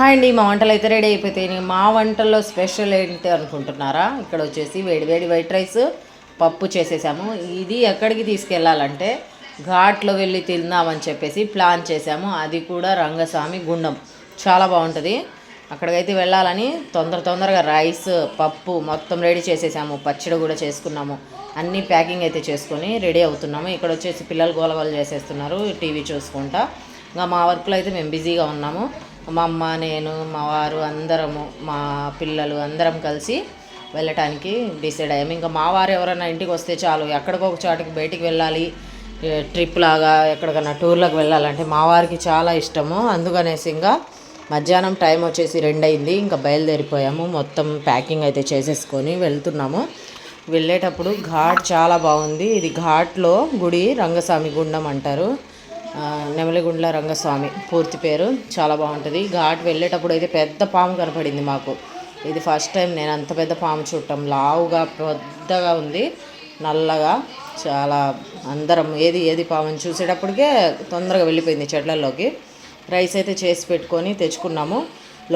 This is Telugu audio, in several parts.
హాయ్ అండి మా వంటలు అయితే రెడీ అయిపోతాయి. మా వంటల్లో స్పెషల్ ఏంటి అనుకుంటున్నారా? ఇక్కడ వచ్చేసి వేడి వేడి వైట్ రైస్ పప్పు చేసేసాము. ఇది ఎక్కడికి తీసుకెళ్ళాలంటే ఘాట్లో వెళ్ళి తిందామని చెప్పేసి ప్లాన్ చేసాము. అది కూడా రంగస్వామి గుండం. చాలా బాగుంటుంది. అక్కడికైతే వెళ్ళాలని తొందర తొందరగా రైస్ పప్పు మొత్తం రెడీ చేసేసాము. పచ్చడి కూడా చేసుకున్నాము. అన్నీ ప్యాకింగ్ అయితే చేసుకొని రెడీ అవుతున్నాము. ఇక్కడ వచ్చేసి పిల్లలు గోలగోలు చేసేస్తున్నారు టీవీ చూసుకుంటా. ఇంకా మా వర్క్లో అయితే మేము బిజీగా ఉన్నాము. మా అమ్మ నేను మా వారు అందరము మా పిల్లలు అందరం కలిసి వెళ్ళటానికి డిసైడ్ అయ్యాము ఇంకా మా వారు ఎవరైనా ఇంటికి వస్తే చాలు ఎక్కడికో ఒక బయటికి వెళ్ళాలి ట్రిప్ లాగా ఎక్కడికైనా టూర్లకు వెళ్ళాలంటే మా వారికి చాలా ఇష్టము. అందుకనేసి ఇంకా మధ్యాహ్నం టైం వచ్చేసి రెండు అయింది ఇంకా బయలుదేరిపోయాము. మొత్తం ప్యాకింగ్ అయితే చేసేసుకొని వెళ్తున్నాము. వెళ్ళేటప్పుడు ఘాట్ చాలా బాగుంది. ఇది ఘాట్లో గుడి రంగస్వామి గుండం అంటారు. నెమలిగుండ్ల రంగస్వామి పూర్తి పేరు చాలా బాగుంటుంది. ఘాట్ వెళ్ళేటప్పుడు అయితే పెద్ద పాము కనపడింది మాకు. ఇది ఫస్ట్ టైం నేను అంత పెద్ద పాము చూడటం. లావుగా పెద్దగా ఉంది. నల్లగా చాలా అందరం ఏది ఏది పాముని చూసేటప్పటికే తొందరగా వెళ్ళిపోయింది చెట్లలోకి. రైస్ అయితే చేసి పెట్టుకొని తెచ్చుకున్నాము.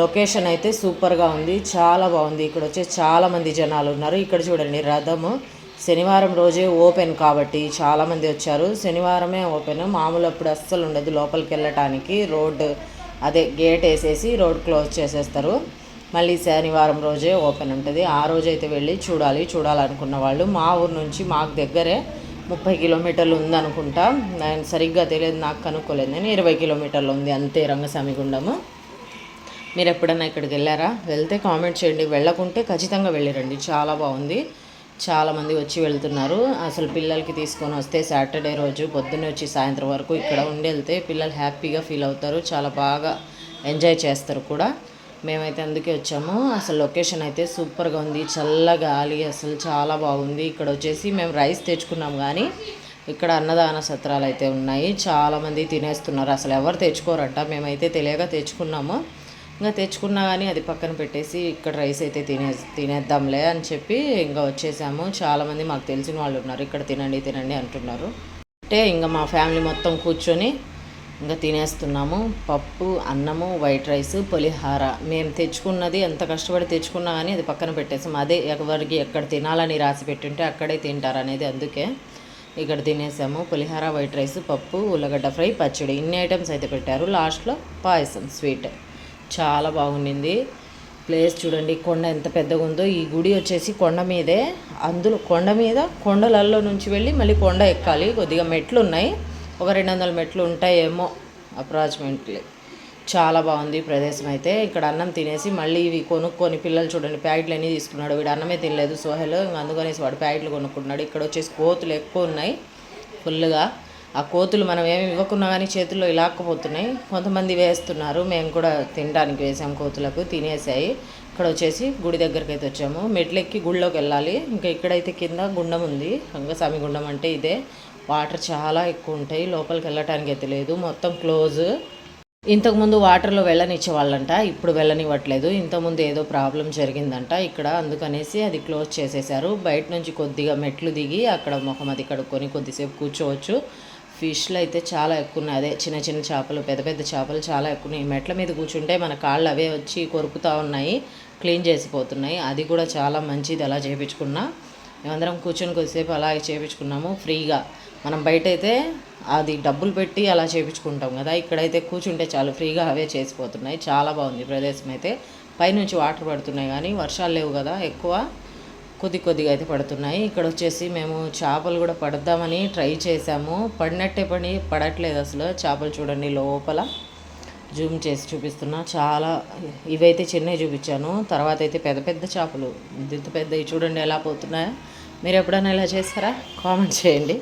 లొకేషన్ అయితే సూపర్గా ఉంది. చాలా బాగుంది. ఇక్కడ వచ్చే చాలామంది జనాలు ఉన్నారు. ఇక్కడ చూడండి రథము. శనివారం రోజే ఓపెన్ కాబట్టి చాలామంది వచ్చారు. శనివారమే ఓపెన్. మామూలు అప్పుడు అస్సలు ఉండదు. లోపలికి వెళ్ళటానికి రోడ్డు అదే గేట్ వేసేసి రోడ్ క్లోజ్ చేసేస్తారు. మళ్ళీ శనివారం రోజే ఓపెన్ ఉంటుంది. ఆ రోజు అయితే వెళ్ళి చూడాలి చూడాలనుకున్న వాళ్ళు. మా ఊరు నుంచి మాకు దగ్గరే ముప్పై కిలోమీటర్లు ఉందనుకుంటా. నేను సరిగ్గా తెలియదు నాకు కనుక్కోలేదు నేను. ఇరవై కిలోమీటర్లు ఉంది అంతే రంగస్వామి గుండము మీరు ఎప్పుడన్నా ఇక్కడికి వెళ్ళారా? వెళ్తే కామెంట్ చేయండి. వెళ్ళకుంటే ఖచ్చితంగా వెళ్ళిరండి చాలా బాగుంది. చాలామంది వచ్చి వెళ్తున్నారు. అసలు పిల్లలకి తీసుకొని వస్తే సాటర్డే రోజు పొద్దున్నే వచ్చి సాయంత్రం వరకు ఇక్కడ ఉండి వెళ్తే పిల్లలు హ్యాపీగా ఫీల్ అవుతారు. చాలా బాగా ఎంజాయ్ చేస్తారు కూడా. మేమైతే అందుకే వచ్చాము. అసలు లొకేషన్ అయితే సూపర్గా ఉంది. చల్ల గాలి అసలు చాలా బాగుంది. ఇక్కడ వచ్చేసి మేము రైస్ తెచ్చుకున్నాం కానీ ఇక్కడ అన్నదాన సత్రాలు అయితే ఉన్నాయి. చాలామంది తినేస్తున్నారు. అసలు ఎవరు తెచ్చుకోరంట? మేమైతే తెలియక తెచ్చుకున్నాము. ఇంకా తెచ్చుకున్నా కానీ అది పక్కన పెట్టేసి ఇక్కడ రైస్ అయితే తినే తినేద్దాంలే అని చెప్పి ఇంకా వచ్చేసాము. చాలామంది మాకు తెలిసిన వాళ్ళు ఉన్నారు. ఇక్కడ తినండి తినండి అంటున్నారు. అంటే ఇంకా మా ఫ్యామిలీ మొత్తం కూర్చొని ఇంకా తినేస్తున్నాము. పప్పు అన్నము వైట్ రైస్ పులిహార. మేము తెచ్చుకున్నది ఎంత కష్టపడి తెచ్చుకున్నా కానీ అది పక్కన పెట్టేసాము అదే ఎవరికి ఎక్కడ తినాలని రాసి పెట్టుంటే అక్కడే తింటారు అనేది అందుకే ఇక్కడ తినేసాము. పులిహార వైట్ రైస్ పప్పు ఉల్లగడ్డ ఫ్రై పచ్చడి. ఇన్ని ఐటమ్స్ అయితే పెట్టారు. లాస్ట్లో పాయసం స్వీట్. చాలా బాగుండింది. ప్లేస్ చూడండి కొండ ఎంత పెద్దగా ఉందో ఈ గుడి వచ్చేసి కొండ మీదే. అందులో కొండ మీద కొండలల్లో నుంచి వెళ్ళి మళ్ళీ కొండ ఎక్కాలి. కొద్దిగా మెట్లు ఉన్నాయి ఒక రెండు వందల మెట్లు ఉంటాయేమో అప్రాచ్మెంట్లీ చాలా బాగుంది ప్రదేశం అయితే. ఇక్కడ అన్నం తినేసి మళ్ళీ ఇవి కొనుక్కొని పిల్లలు చూడండి ప్యాకెట్లు అన్నీ తీసుకున్నాడు. వీడు అన్నమే తినలేదు సోహెల్ ఇంకా అందుకనేసి వాడు ప్యాకెట్లు కొనుక్కున్నాడు ఇక్కడ వచ్చేసి కోతులు ఎక్కువ ఉన్నాయి ఫుల్గా. ఆ కోతులు మనం ఏమి ఇవ్వకున్నా కానీ చేతుల్లో ఇలాక్కపోతున్నాయి. కొంతమంది వేస్తున్నారు. మేము కూడా తినడానికి వేసాం కోతులకు తినేసాయి. ఇక్కడ వచ్చేసి గుడి దగ్గరికి అయితే వచ్చాము. మెట్లెక్కి గుడిలోకి వెళ్ళాలి. ఇంకా ఇక్కడైతే కింద గుండం ఉంది. రంగస్వామి గుండం అంటే ఇదే. వాటర్ చాలా ఎక్కువ ఉంటాయి. లోపలికి వెళ్ళటానికి అయితే లేదు. మొత్తం క్లోజ్. ఇంతకుముందు వాటర్లో వెళ్ళనిచ్చే వాళ్ళంట. ఇప్పుడు వెళ్ళనివ్వట్లేదు. ఇంతకుముందు ఏదో ప్రాబ్లం జరిగిందంట ఇక్కడ. అందుకనేసి అది క్లోజ్ చేసేసారు. బయట నుంచి కొద్దిగా మెట్లు దిగి అక్కడ ముఖం అది కడుక్కొని కొద్దిసేపు కూర్చోవచ్చు. ఫిష్లు అయితే చాలా ఎక్కువ ఉన్నాయి అదే చిన్న చిన్న చేపలు పెద్ద పెద్ద చేపలు చాలా ఎక్కువ ఉన్నాయి మెట్ల మీద కూర్చుంటే మన కాళ్ళు అవే వచ్చి కొరుకుతూ ఉన్నాయి క్లీన్ చేసిపోతున్నాయి. అది కూడా చాలా మంచిది. అలా చేయించుకున్నా మేమందరం కూర్చొని కొద్దిసేపు అలాగే చేయించుకున్నాము ఫ్రీగా. మనం బయట అయితే అది డబ్బులు పెట్టి అలా చేయించుకుంటాం కదా. ఇక్కడైతే కూర్చుంటే చాలు ఫ్రీగా అవే చేసిపోతున్నాయి. చాలా బాగుంది ప్రదేశం అయితే పైనుంచి వాటర్ పడుతున్నాయి కానీ వర్షాలు లేవు కదా ఎక్కువ. కొద్ది కొద్దిగా అయితే పడుతున్నాయి. ఇక్కడ వచ్చేసి మేము చేపలు కూడా పడదామని ట్రై చేసాము పడినట్టే పడి పడట్లేదు అసలు. చేపలు చూడండి లోపల. జూమ్ చేసి చూపిస్తున్నా. చాలా ఇవైతే చిన్నవి చూపించాను. తర్వాత అయితే పెద్ద పెద్ద చేపలు. ఇంత పెద్దవి చూడండి ఎలా పోతున్నాయో. మీరు ఎప్పుడైనా ఇలా చేస్తారా? కామెంట్ చేయండి.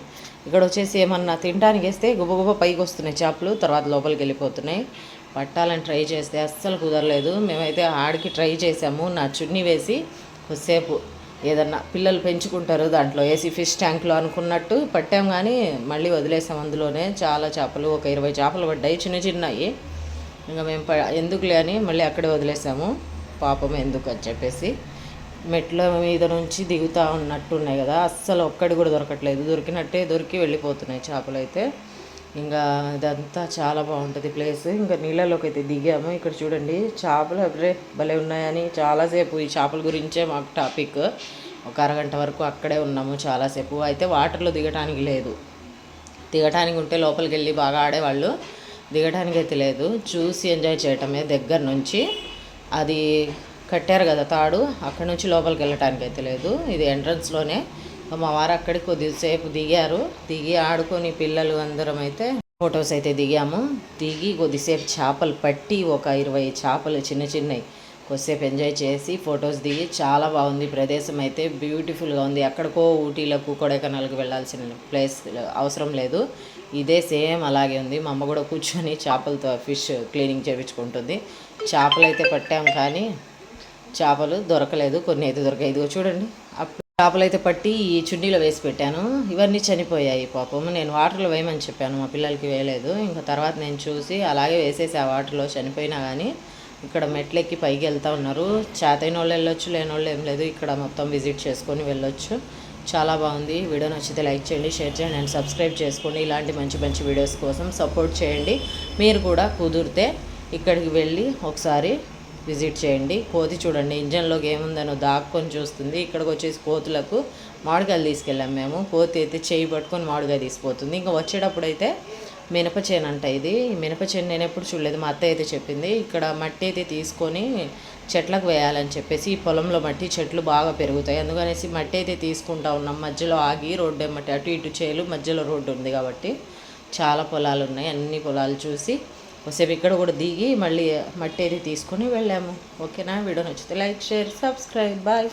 ఇక్కడ వచ్చేసి ఏమన్నా తినడానికి వేస్తే గుబ గుబ పైకి వస్తున్నాయి చేపలు. తర్వాత లోపలికి వెళ్ళిపోతున్నాయి. పట్టాలని ట్రై చేస్తే అస్సలు కుదరలేదు. మేమైతే ఆడికి ట్రై చేసాము నా చున్నీ వేసి కొద్దిసేపు ఏదన్నా పిల్లలు పెంచుకుంటారు దాంట్లో. వేసి ఫిష్ ట్యాంక్లో అనుకున్నట్టు పట్టాం కానీ మళ్ళీ వదిలేసాం అందులోనే. చాలా చేపలు ఒక ఇరవై చేపలు పడ్డాయి చిన్న చిన్నవి ఇంకా మేము ప ఎందుకులే అని మళ్ళీ అక్కడే వదిలేసాము. పాపం ఎందుకు అని చెప్పేసి. మెట్ల మీద నుంచి దిగుతూ ఉన్నట్టు ఉన్నాయి కదా. అస్సలు ఒక్కడి కూడా దొరకట్లేదు. దొరికినట్టే దొరికి వెళ్ళిపోతున్నాయి చేపలు అయితే ఇంకా ఇదంతా చాలా బాగుంటుంది ప్లేస్ ఇంకా నీళ్ళలోకి అయితే దిగాము. ఇక్కడ చూడండి చేపలు అప్పుడే భలే ఉన్నాయని చాలాసేపు ఈ చేపల గురించే మాకు టాపిక్ ఒక అరగంట వరకు అక్కడే ఉన్నాము చాలాసేపు. అయితే వాటర్లో దిగటానికి లేదు. దిగటానికి ఉంటే లోపలికి వెళ్ళి బాగా ఆడేవాళ్ళు. దిగటానికి అయితే లేదు. చూసి ఎంజాయ్ చేయటమే దగ్గర నుంచి. అది కట్టారు కదా తాడు అక్కడ నుంచి లోపలికి వెళ్ళటానికి అయితే లేదు. ఇది ఎంట్రన్స్లోనే మా వారు అక్కడికి కొద్దిసేపు దిగారు. దిగి ఆడుకొని పిల్లలు అందరం అయితే ఫొటోస్ అయితే దిగాము. దిగి కొద్దిసేపు చేపలు పట్టి ఒక ఇరవై చేపలు చిన్న చిన్నవి కొద్దిసేపు ఎంజాయ్ చేసి ఫొటోస్ దిగి చాలా బాగుంది ప్రదేశం అయితే. బ్యూటిఫుల్గా ఉంది. ఎక్కడికో ఊటీలకు కొడైకెనాల్కి వెళ్ళాల్సిన ప్లేస్ అవసరం లేదు. ఇదే సేమ్ అలాగే ఉంది. మా అమ్మ కూడా కూర్చొని చేపలతో ఫిష్ క్లీనింగ్ చేయించుకుంటుంది చేపలు అయితే పట్టాం కానీ చేపలు దొరకలేదు. కొన్ని అయితే దొరకాయి. ఇదిగో చూడండి. చేపలైతే చేపలు అయితే పట్టి ఈ చున్నీలో వేసి పెట్టాను. ఇవన్నీ చనిపోయాయి పాపం. నేను వాటర్లో వేయమని చెప్పాను. మా పిల్లలకి వేయలేదు. ఇంకా తర్వాత నేను చూసి అలాగే వేసేసి ఆ వాటర్లో చనిపోయినా కానీ ఇక్కడ మెట్లెక్కి పైకి వెళ్తూ ఉన్నారు. చేతైన వాళ్ళు వెళ్ళొచ్చు లేని వాళ్ళు ఏం లేదు. ఇక్కడ మొత్తం విజిట్ చేసుకొని వెళ్ళొచ్చు. చాలా బాగుంది. వీడియో నచ్చితే లైక్ చేయండి షేర్ చేయండి అండ్ సబ్స్క్రైబ్ చేసుకోండి. ఇలాంటి మంచి మంచి వీడియోస్ కోసం సపోర్ట్ చేయండి. మీరు కూడా కుదిరితే ఇక్కడికి వెళ్ళి ఒకసారి విజిట్ చేయండి. కోతి చూడండి. ఇంజన్లోకి ఏముందనో దాక్కొని చూస్తుంది. ఇక్కడికి వచ్చేసి కోతులకు మామిడికాయలు తీసుకెళ్ళాం మేము. కోతి అయితే చేయి పట్టుకొని మామిడికాయ తీసిపోతుంది. ఇంకా వచ్చేటప్పుడు అయితే మినప చేను అంట ఇది. మినప చేను నేను ఎప్పుడు చూడలేదు. మా అత్త అయితే చెప్పింది. ఇక్కడ మట్టి అయితే తీసుకొని చెట్లకు వేయాలని చెప్పేసి ఈ పొలంలో మట్టి చెట్లు బాగా పెరుగుతాయి. అందుకనేసి మట్టి అయితే తీసుకుంటా ఉన్నాం. మధ్యలో ఆగి రోడ్డు ఎమ్మటి అటు ఇటు చేలు మధ్యలో రోడ్డు ఉంది కాబట్టి చాలా పొలాలు ఉన్నాయి. అన్ని పొలాలు చూసి కొద్దిసేపు ఇక్కడ కూడా దిగి మళ్ళీ మట్టి అయితే తీసుకొని వెళ్ళాము. ఓకేనా? వీడియో నచ్చితే లైక్ షేర్ సబ్స్క్రైబ్. బాయ్.